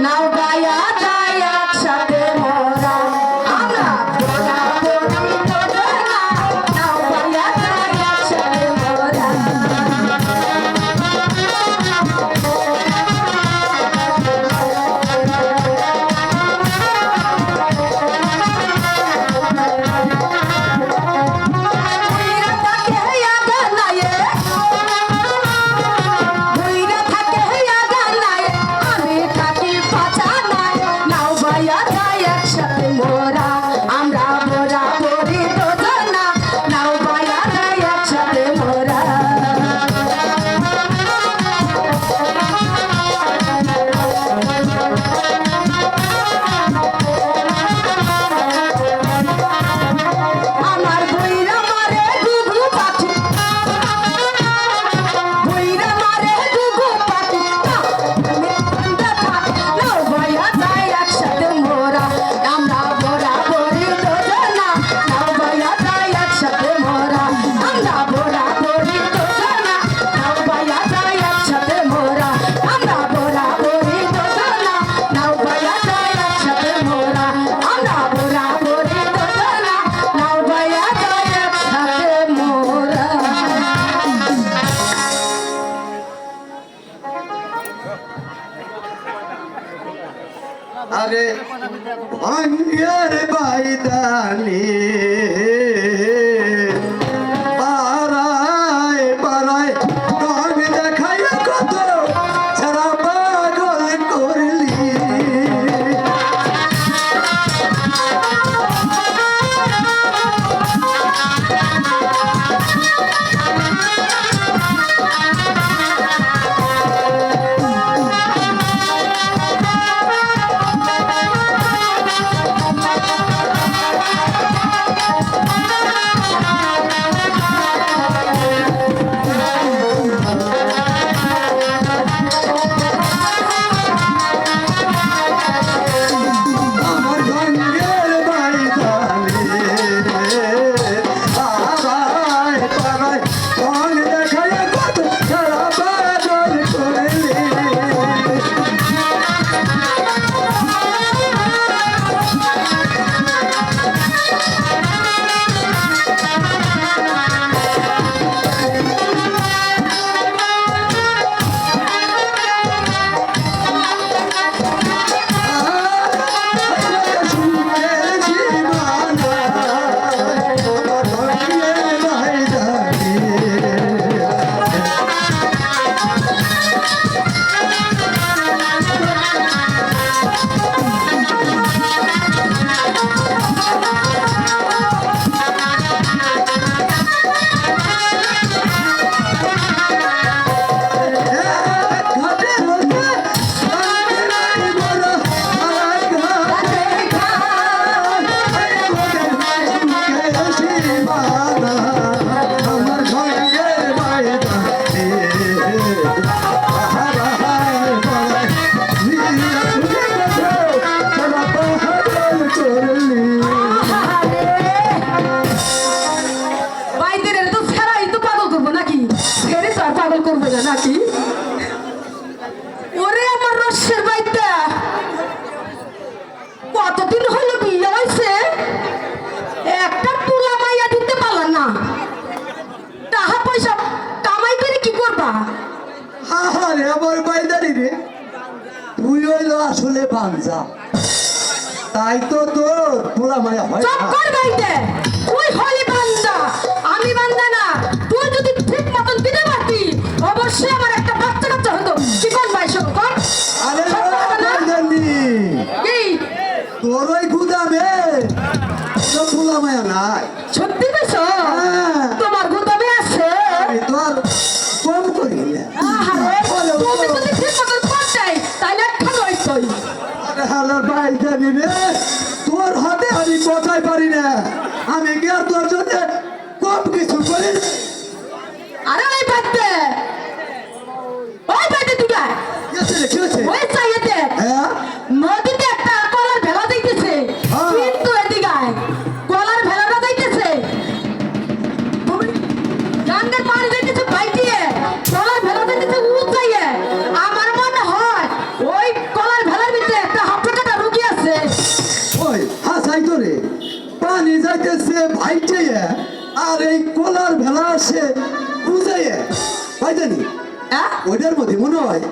No. আরে অন্যের বাইদালি আমার বাইদারি রে তুই হইল আসলে বাঞ্জা। তাই তো তোর পোলা মায়া হয় চুপ কর তুই হলি বান্দা আমি বান্দা না। তুই যদি ঠিক মতন দিতে পারতি অবশ্যই আমার একটা বাচ্চা কাচ্চা হতো। চিকন ভাই শঙ্কর আরে কি? তোর ওই গুদামে তোর পোলা মায়া নাই। সত্যি কইছো? আর এই কলার ভেলা আসে বুঝাইয়ে। ভাই জানি হ্যাঁ? ওইটার মধ্যে মনে হয়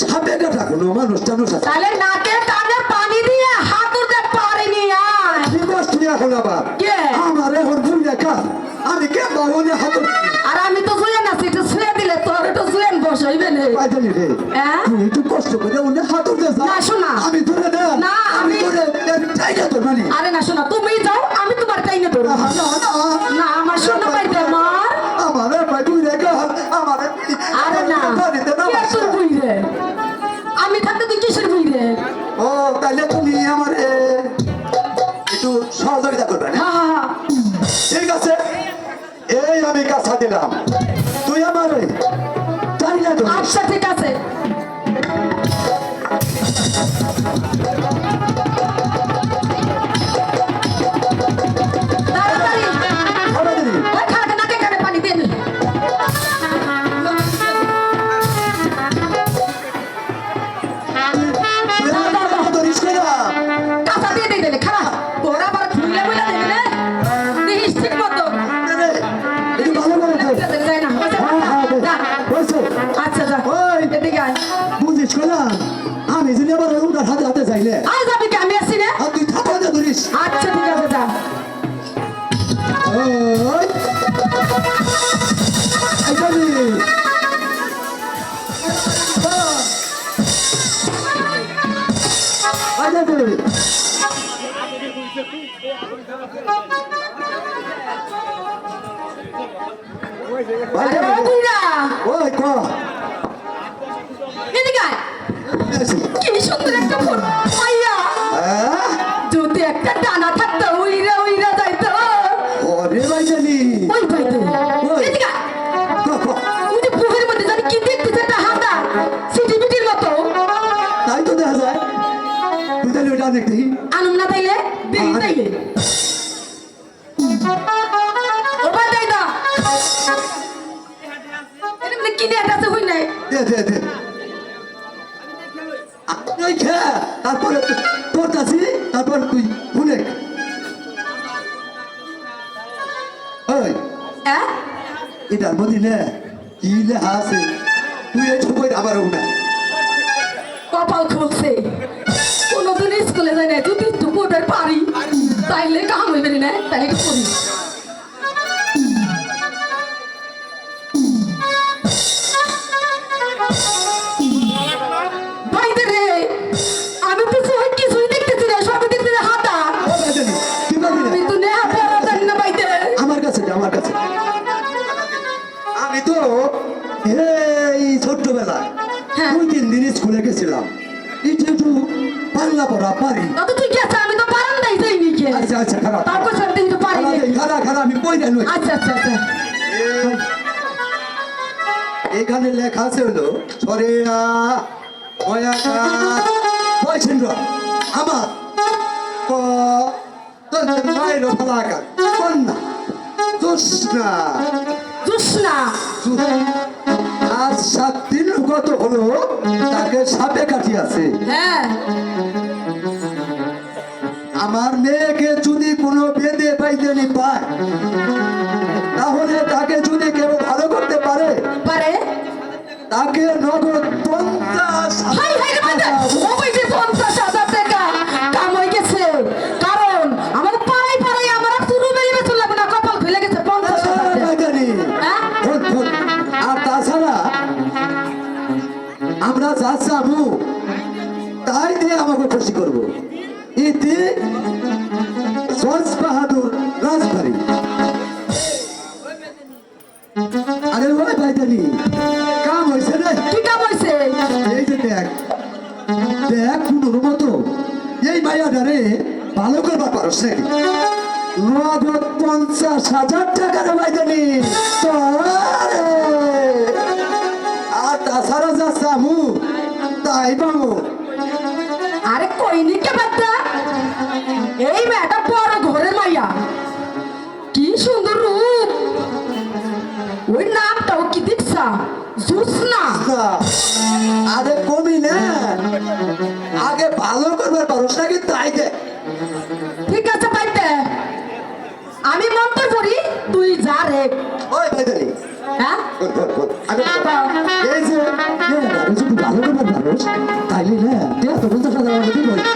সাপে কাটা কোনো মানুষ টানুষ আছে তাহলে নাকে কানে পানি দিয়ে হাত উঠতে পারিনি আর কি কষ্ট এখন আবার। কে? আমার এখন ভুল দেখা। আমি কে বাবনে হাত আর আমি তো শুয়ে না একটু শুয়ে দিলে তোর একটু শুয়ে বসইবে নে। ভাই জানি রে। হ্যাঁ? তুই একটু কষ্ট করে ওনে হাত উঠতে যা। না, শোনা। আমি ধরে না। না, আমি ধরে জায়গা তো মানে। আরে না শোনা তুমি যাও একটু সহযোগিতা করবেন না হা হা হা ঠিক আছে? এই আমি কাছা দিলাম। তুই আমার জানি না আচ্ছা ঠিক আছে। ক সুন্দর একটা ফোন তুই অনেক দেখি আনুম না তাইলে দেখি। তাইলে ওবার দেই না এটা। মানে কি দেয়া আছে হই নাই? দে দে দে। ওই খে তারপরে কাছে তারপর তুই শুনে ওই। হ্যাঁ এটার নে কি লেখা আছে তুই এই ছবি আবার উঠে। কপাল খুলছে। আমার কাছে দে, আমার কাছে আমি তো এই ছোট্টবেলায় হ্যাঁ। দুই তিন দিন স্কুলে গেছিলাম। একটু একটু বাংলা পড়া পারি। তুই গেছে আমি তো বারান্দায় যাইনি কে আচ্ছা আচ্ছা খারাপ। তারপর সাথে তো পারি খারাপ খারাপ আমি পড়ে নই আচ্ছা আচ্ছা আচ্ছা। এখানে লেখা আছে হলো সরেয়া আমার মায়ের ফলাকার কন্যা জোৎস্না জুসনা আজ সাত দিন গত হলো তাকে সাপে কাটিয়াছে। হ্যাঁ। মেয়েকে যদি কোনো বেঁধে পাইতে পায় তাহলে তাকে যদি কেউ ভালো করতে পারে? পারে। তাকে নগদ পঞ্চাশ পঞ্চাশ হাজার টাকা। কাম হয়ে গেছে। কারণ আমার না কপাল খুলে গেছে পঞ্চাশ? আর তাছাড়া আমরা যা চাবো তাই দিয়ে আমাকে খুশি করব। ইতি সস বাহাদুর রাজবাড়ি। আরে ওই ভাইজানি কাম হয়েছে রে। কি কাম হয়েছে এই যে দেখ দেখ কোনোর মতো। এই মাইয়াটারে ভালো করবার পারস নাকি? নগদ পঞ্চাশ হাজার টাকা রে ভাইজানি আর তাছাড়া যা চামু তাই পামু। কইনিকে ঠিক আছে পাইতে। আমি মন্ত্র পড়ি তুই যা রে। ওই পাইতালি। হ্যাঁ? হ্যাঁ তাইলে অবধি বলছি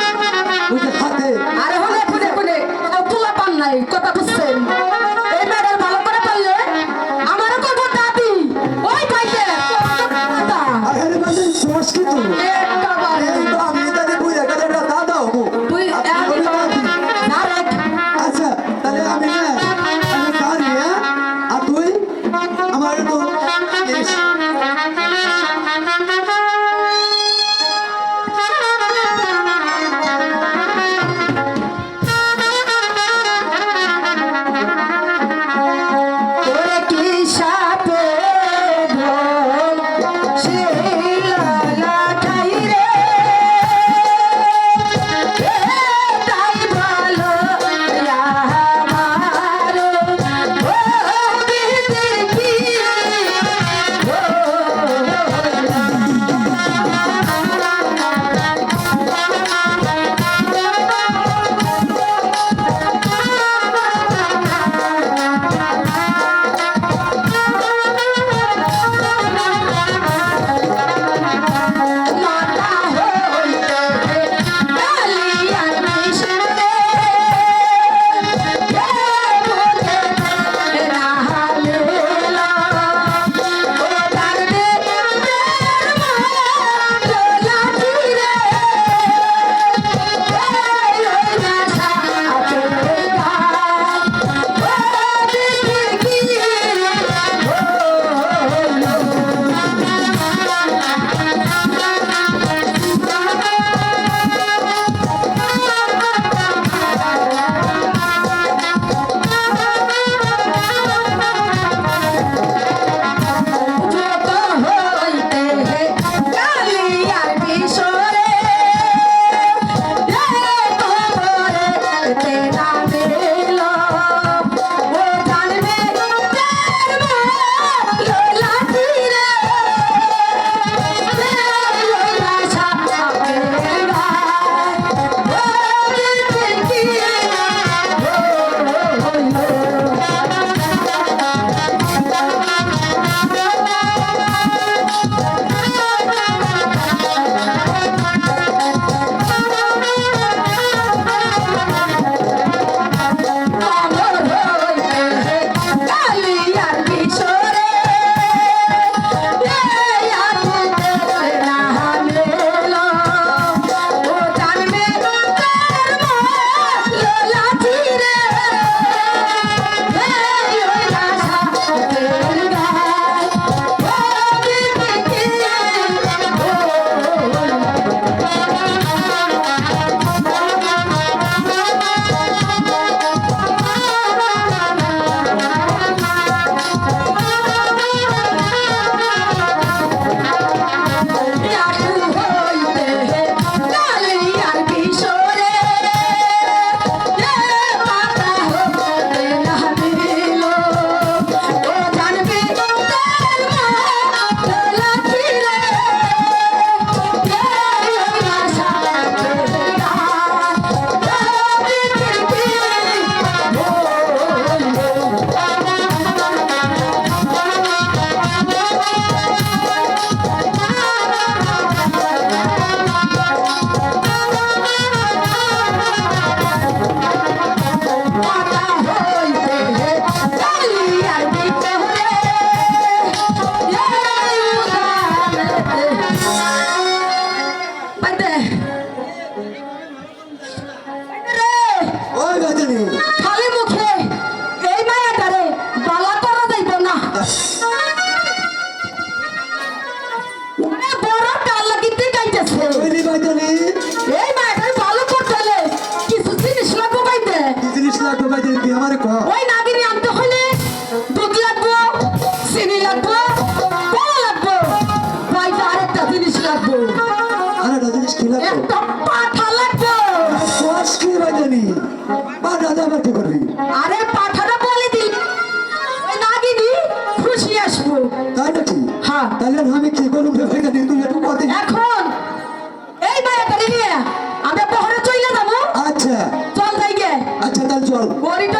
আবার ক। ওই নাগিরি আনতে হলে দুধ লাগবো চিনি লাগবো কলা লাগবো বাইতে আরেকটা জিনিস লাগবো। আরেকটা জিনিস কি লাগবো? একটা পাঠা লাগবো। শ্বাস কি রাজানি পাঠা দাবার কি করবি? আরে পাঠাটা বলে দিল ওই নাগিনি খুশি আসব। তাই নাকি? হ্যাঁ। তাহলে আমি কি বলুন ভেবে দিন তুমি একটু কথা এখন এই মায়াটা নিয়ে আমরা পহরে চলে যাব। আচ্ছা। চল যাই গে আচ্ছা তাহলে চল। বড়িটা